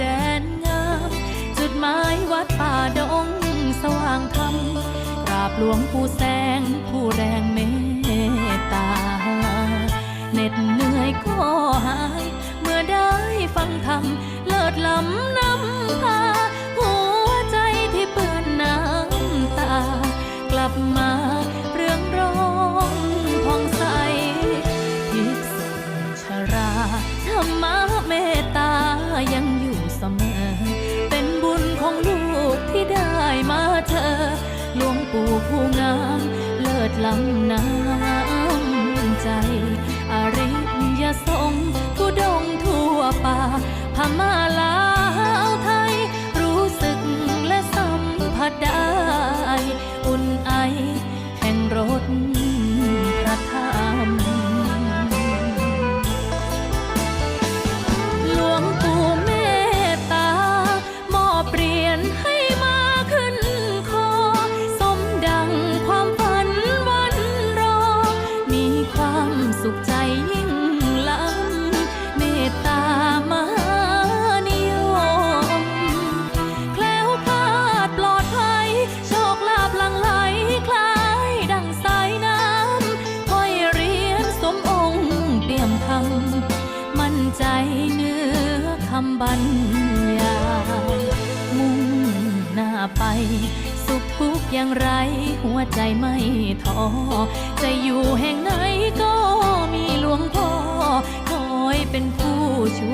แดนงาม จุดหมายวัดป่าดงสว่างธรรมกราบหลวงปู่แสงผู้แรงเมตตาเหน็ดเหนื่อยก็หาย เมื่อได้ฟังธรรมเลิศล้ำนำพาหัวใจที่เปื้อนน้ำตา กลับมา ผู้งามเลิศล้ำน้ำใจ อริยสงฆ์ผู้ดงทั่วป่าพม่าลา ธรรม มั่นใจเนื้อคำบรรยายมุ่งหน้าไป สุขทุกอย่างไร หัวใจไม่ท้อ จะอยู่แห่งไหนก็มีหลวงพ่อคอยเป็นผู้ช่วย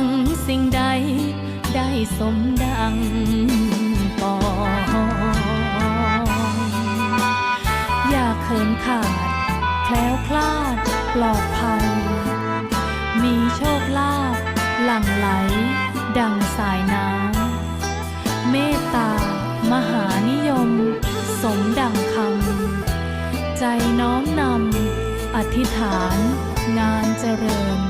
งสิ่งใดได้สมดังปองอย่าเขินขาดแคล้วคลาดปลอดภัย มีโชคลาภหลั่งไหล ดังสายน้ำเมตตามหานิยม สมดังคำใจน้อมนำอธิษฐานงานเจริญ